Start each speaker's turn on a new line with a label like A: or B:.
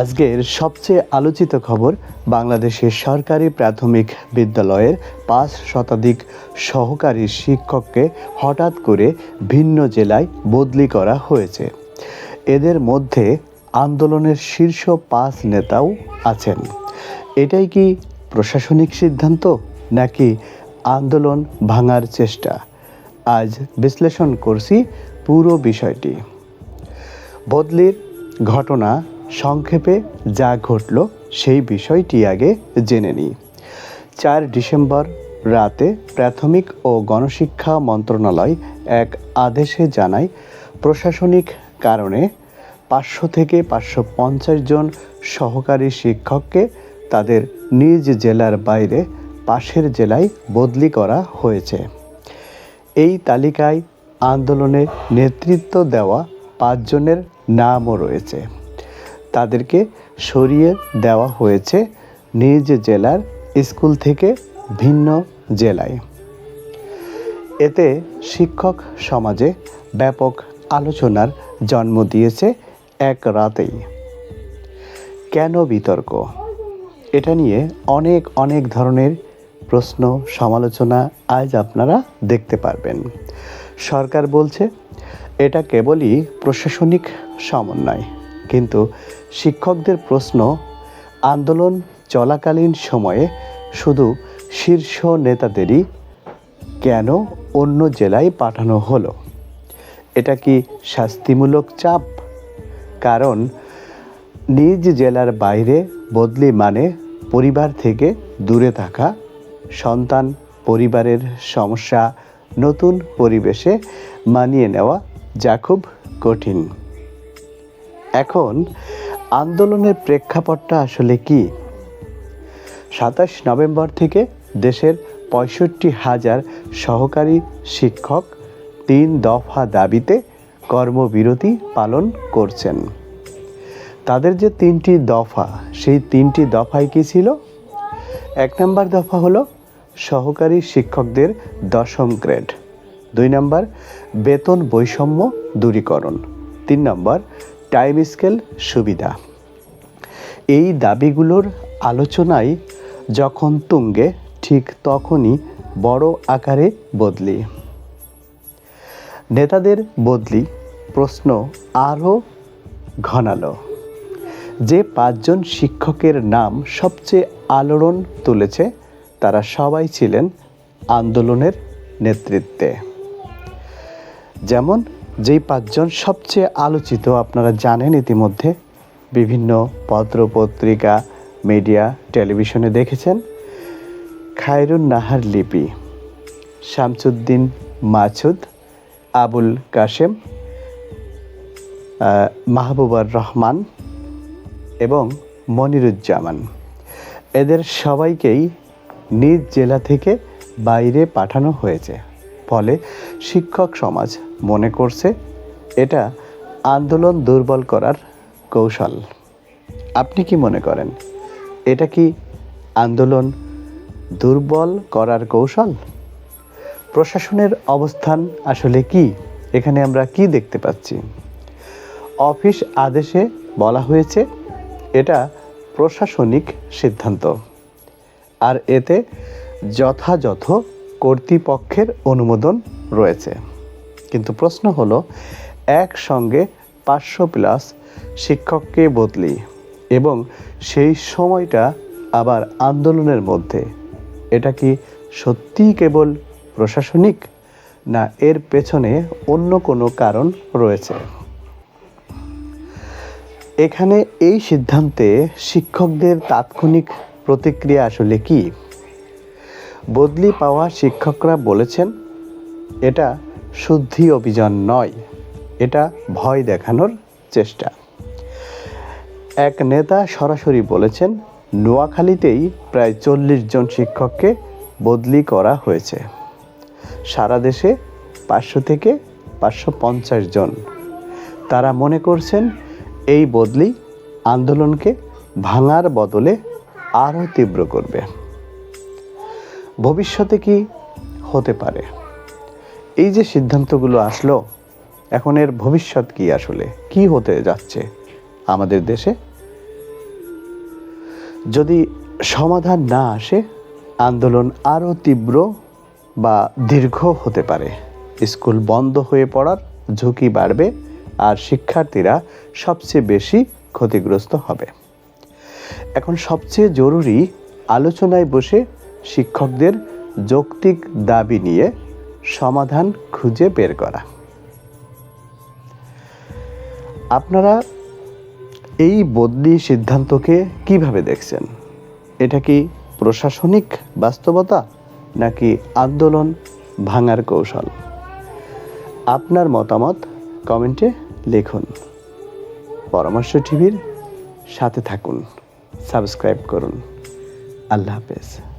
A: আজকের সবচেয়ে আলোচিত খবর বাংলাদেশের সরকারি প্রাথমিক বিদ্যালয়ের পাঁচ শতাধিক সহকারী শিক্ষককে হঠাৎ করে ভিন্ন জেলায় বদলি করা হয়েছে। এদের মধ্যে আন্দোলনের শীর্ষ পাঁচ নেতাও আছেন। এটাই কি প্রশাসনিক সিদ্ধান্ত নাকি আন্দোলন ভাঙার চেষ্টা? আজ বিশ্লেষণ করছি পুরো বিষয়টি। বদলির ঘটনা সংক্ষেপে যা ঘটল সেই বিষয়টি আগে জেনে নিই। চার ডিসেম্বর রাতে প্রাথমিক ও গণশিক্ষা মন্ত্রণালয় এক আদেশে জানায়, প্রশাসনিক কারণে পাঁচশো থেকে পাঁচশো পঞ্চাশ জন সহকারী শিক্ষককে তাদের নিজ জেলার বাইরে পাশের জেলায় বদলি করা হয়েছে। এই তালিকায় আন্দোলনে নেতৃত্ব দেওয়া পাঁচজনের নামও রয়েছে। তাদেরকে সরিয়ে দেওয়া হয়েছে নিজ জেলার স্কুল থেকে ভিন্ন জেলায়। এতে শিক্ষক সমাজে ব্যাপক আলোচনার জন্ম দিয়েছে এক রাতেই। কেন বিতর্ক? এটা নিয়ে অনেক অনেক ধরনের প্রশ্ন, সমালোচনা আজ আপনারা দেখতে পারবেন। সরকার বলছে, এটা কেবলই প্রশাসনিক সমন্বয়। কিন্তু শিক্ষকদের প্রশ্ন, আন্দোলন চলাকালীন সময়ে শুধু শীর্ষ নেতাদেরই কেন অন্য জেলায় পাঠানো হলো? এটা কি শাস্তিমূলক চাপ? কারণ নিজ জেলার বাইরে বদলি মানে পরিবার থেকে দূরে থাকা, সন্তান পরিবারের সমস্যা নতুন পরিবেশে মানিয়ে নেওয়া যা খুব কঠিন। এখন আন্দোলনের প্রেক্ষাপটটা আসলে কি? সাতাশ নভেম্বর থেকে দেশের পঁয়ষট্টি হাজার সহকারী শিক্ষক তিন দফা দাবিতে কর্মবিরতি পালন করছেন। তাদের যে তিনটি দফা, সেই তিনটি দফায় কি ছিল? এক নম্বর দফা হলো সহকারী শিক্ষকদের দশম গ্রেড। দুই নম্বর, বেতন বৈষম্য দূরীকরণ। তিন নম্বর টাইম স্কেল সুবিধা। এই দাবিগুলোর আলোচনায় যখন তুঙ্গে, ঠিক তখনই বড় আকারে বদলি। নেতাদের বদলি প্রশ্ন আরও ঘনালো। যে পাঁচজন শিক্ষকের নাম সবচেয়ে আলোড়ন তুলেছে, তারা সবাই ছিলেন আন্দোলনের নেতৃত্বে। যেমন যেই পাঁচজন সবচেয়ে আলোচিত আপনারা জানেন ইতিমধ্যে, বিভিন্ন পত্র পত্রিকা মিডিয়া, টেলিভিশনে দেখেছেন, খায়রুন নাহার লিপি, শামসুদ্দিন মাছুদ, আবুল কাশেম মাহবুবার রহমান এবং মনিরুজ্জামান। এদের সবাইকেই নিজ জেলা থেকে বাইরে পাঠানো হয়েছে। ফলে শিক্ষক সমাজ মনে করছে এটা আন্দোলন দুর্বল করার কৌশল। আপনি কি মনে করেন, এটা কি আন্দোলন দুর্বল করার কৌশল? প্রশাসনের অবস্থান আসলে কি? এখানে আমরা কি দেখতে পাচ্ছি? অফিস আদেশে বলা হয়েছে এটা প্রশাসনিক সিদ্ধান্ত। আর এতে যথাযথ কর্তৃপক্ষের অনুমোদন রয়েছে। কিন্তু প্রশ্ন হলো, একসঙ্গে পাঁচশো প্লাস শিক্ষককে বদলি এবং সেই সময়টা আবার আন্দোলনের মধ্যে, এটা কি সত্যিই কেবল প্রশাসনিক, না এর পেছনে অন্য কোনো কারণ রয়েছে? এখানে এই সিদ্ধান্তে শিক্ষকদের তাৎক্ষণিক প্রতিক্রিয়া আসলে কি? বদলি পাওয়া শিক্ষকরা বলেছেন, এটা শুদ্ধি অভিযান নয়, এটা ভয় দেখানোর চেষ্টা। এক নেতা সরাসরি বলেছেন, নোয়াখালীতেই প্রায় চল্লিশ জন শিক্ষককে বদলি করা হয়েছে। সারা দেশে পাঁচশো থেকে পাঁচশো পঞ্চাশ জন। তারা মনে করছেন, এই বদলি আন্দোলনকে ভাঙার বদলে আরও তীব্র করবে। ভবিষ্যতে কি হতে পারে? এই যে সিদ্ধান্তগুলো আসলো, এখন এর ভবিষ্যৎ কি আসলে? কি হতে যাচ্ছে আমাদের দেশে? যদি সমাধান না আসে, আন্দোলন আরও তীব্র বা দীর্ঘ হতে পারে। স্কুল বন্ধ হয়ে পড়ার ঝুঁকি বাড়বে আর শিক্ষার্থীরা সবচেয়ে বেশি ক্ষতিগ্রস্ত হবে। এখন সবচেয়ে জরুরি আলোচনায় বসে শিক্ষকদের যৌক্তিক দাবি নিয়ে সমাধান খুঁজে বের করা। আপনারা এই বদলি সিদ্ধান্তকে কীভাবে দেখছেন? এটা কি প্রশাসনিক বাস্তবতা নাকি আন্দোলন ভাঙার কৌশল? আপনার মতামত কমেন্টে লিখুন। পরামর্শ টিভির সাথে থাকুন, সাবস্ক্রাইব করুন। আল্লাহ হাফেজ।